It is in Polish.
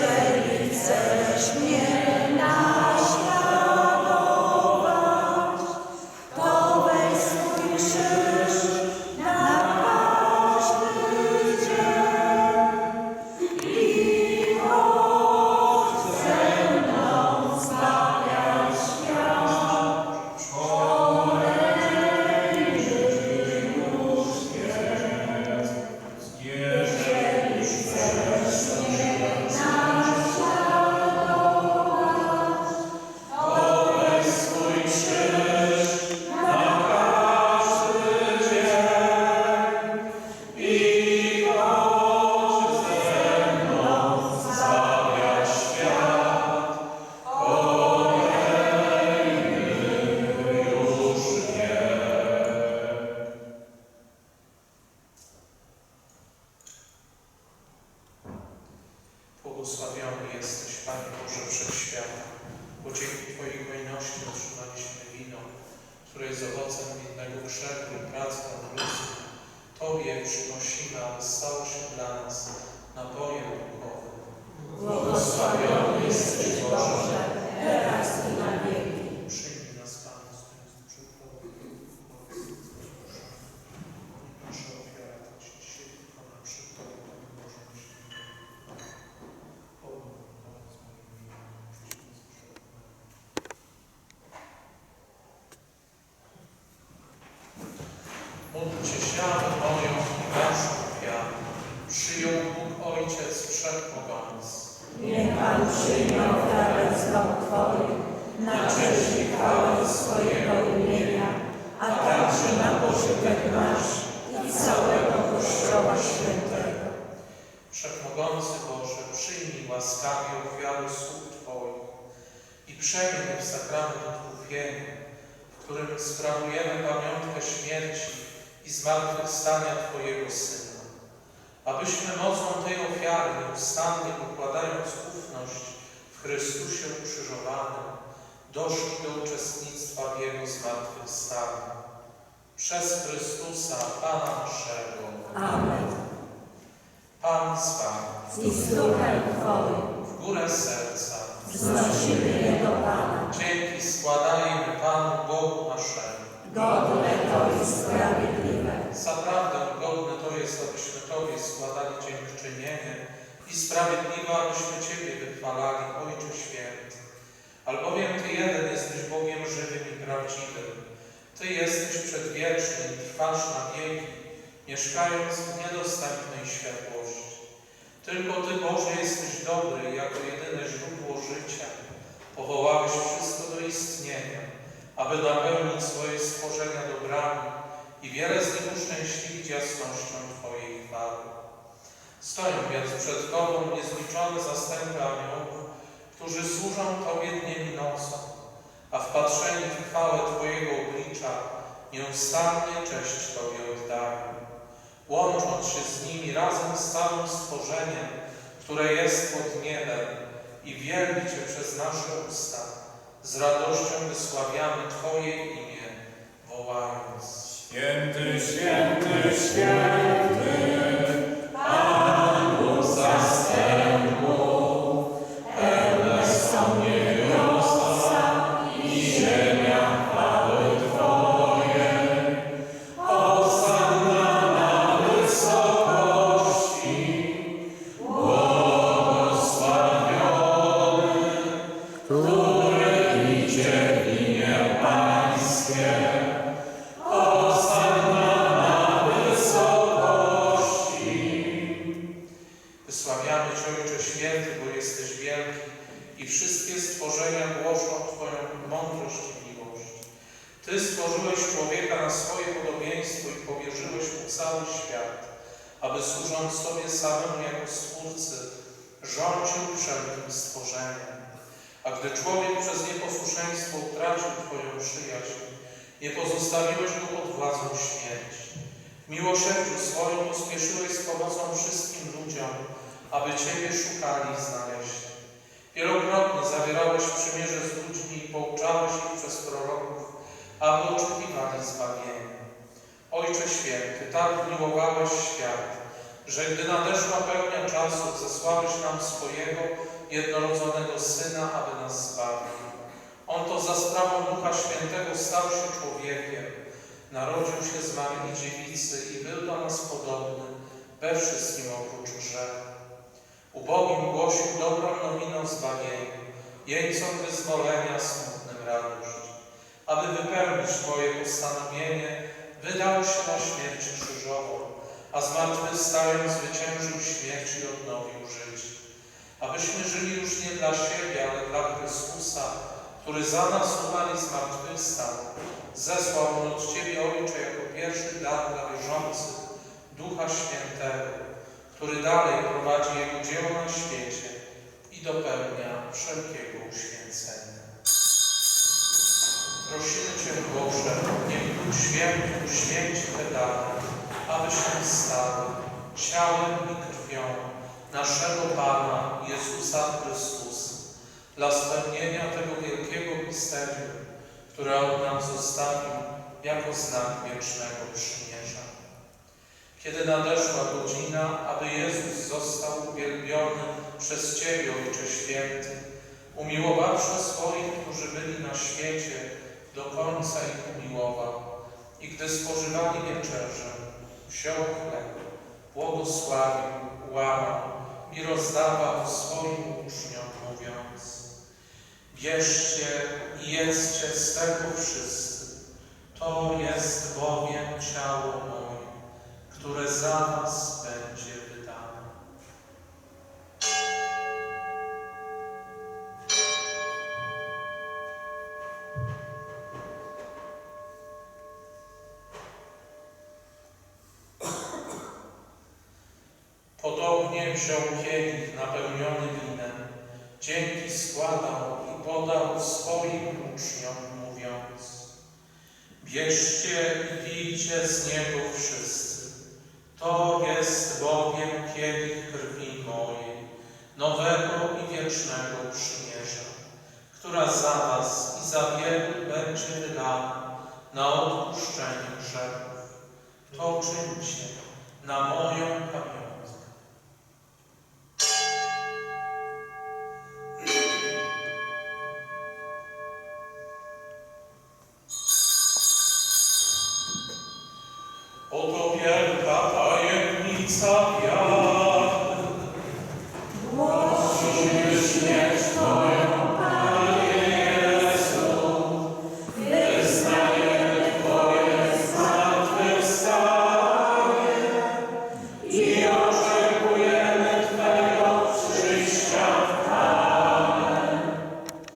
jeżeli chcesz mnie. Wszechświata, bo dzięki Twojej hojności otrzymaliśmy wino, które jest owocem winnego krzewu pracy nadludzkiej. Tobie przynosimy, aby stało się dla nas napojem duchowym. Błogosławiony jesteś Boże, teraz i na wieki. Przyjmij nas, Panie, z tym przyprawą. Nasza ofiara to Ci dzisiaj tylko na przed Tobą, Panie Boże, myślimy. Pomóż nam z moim imieniem, przyjdźmy z grzechów. Się moją i Waszą ofiarę. Przyjął Bóg Ojciec Wszechmogący. Niech Pan przyjmie ofiarę z rąk Twoich, na cześć i chwałę swojego imienia, a także na pożytek nasz i całego Kościoła Świętego. Wszechmogący Boże, przyjmij łaskawie ofiary słów Twoich i przejmij w sakrament odkupienia, w którym sprawujemy pamiątkę śmierci i zmartwychwstania Twojego Syna. Abyśmy mocą tej ofiary nieustannie pokładając ufność w Chrystusie ukrzyżowanym, doszli do uczestnictwa w Jego zmartwychwstaniu. Przez Chrystusa, Pana naszego. Amen. Pan z Wami. I z duchem Twoim W górę serca. wznosimy Jego Pana. Dzięki składajmy Panu Bogu naszemu. I sprawiedliwe. Zaprawdę godne to jest, abyśmy Tobie składali dziękczynienie i sprawiedliwe, abyśmy Ciebie wychwalali, Ojcze Święty. Albowiem Ty jeden jesteś Bogiem żywym i prawdziwym. Ty jesteś przedwieczny trwasz na wieki, mieszkając w niedostępnej światłości. Tylko Ty, Boże, jesteś dobry jako jedyne źródło życia. Powołałeś wszystko do istnienia, aby napełnić swoje stworzenia dobrami i wiele z nich uszczęśliwić jasnością Twojej chwały. Stoją więc przed Tobą niezliczone zastępy aniołów, którzy służą Tobie dniem i nocą, a wpatrzeni w chwałę Twojego oblicza nieustannie cześć Tobie oddają. Łącząc się z nimi razem z całym stworzeniem, które jest pod niebem i wielbi Cię przez nasze usta, z radością wysławiamy Twoje imię, wołając. Święty, święty, cały świat, aby służąc Tobie samemu jako Stwórcy, rządził wszelkim stworzeniem. A gdy człowiek przez nieposłuszeństwo utracił Twoją przyjaźń, nie pozostawiłeś go pod władzą śmierci. W miłosierdziu swoim pospieszyłeś z pomocą wszystkim ludziom, aby Ciebie szukali i znaleźli. Wielokrotnie zawierałeś przymierze z ludźmi i pouczałeś ich przez proroków, aby oczekiwali zbawienia. Ojcze Święty, tak miłowałeś świat, że gdy nadeszła pełnia czasu, zesłałeś nam swojego jednorodzonego Syna, aby nas zbawił. On to za sprawą Ducha Świętego stał się człowiekiem, narodził się z Maryi Dziewicy i był do nas podobny we wszystkim oprócz grzechu. Ubogim głosił dobrą nowinę o zbawieniu, jeńcom wyzwolenia, smutnym radość. Aby wypełnić Twoje postanowienie, wydał się na śmierć krzyżową, a zmartwychwstając zwyciężył śmierć i odnowił życie. Abyśmy żyli już nie dla siebie, ale dla Chrystusa, który za nas umarł i zmartwychwstał, zesłał On od Ciebie, Ojcze, jako pierwszy dar dla wierzących Ducha Świętego, który dalej prowadzi Jego dzieło na świecie i dopełnia wszelkiego uświęcenia. Prosimy Cię, Boże, niech Duch Święty uświęci te dary, aby się stały ciałem i krwią naszego Pana Jezusa Chrystusa, dla spełnienia tego wielkiego misterium, które On nam zostawił jako znak wiecznego przymierza. Kiedy nadeszła godzina, aby Jezus został uwielbiony przez Ciebie, Ojcze Święty, umiłowawszy swoich, którzy byli na świecie, do końca ich umiłował. I gdy spożywali wieczerzę, wziął chleb, błogosławił, łamał i rozdawał swoim uczniom, mówiąc Bierzcie i jedzcie z tego wszyscy, to jest bowiem ciało moje, które za was będzie Podobnie wziął kielich napełniony winem, dzięki składał i podał swoim uczniom, mówiąc Bierzcie i pijcie z niego wszyscy. To jest bowiem kielich krwi mojej, nowego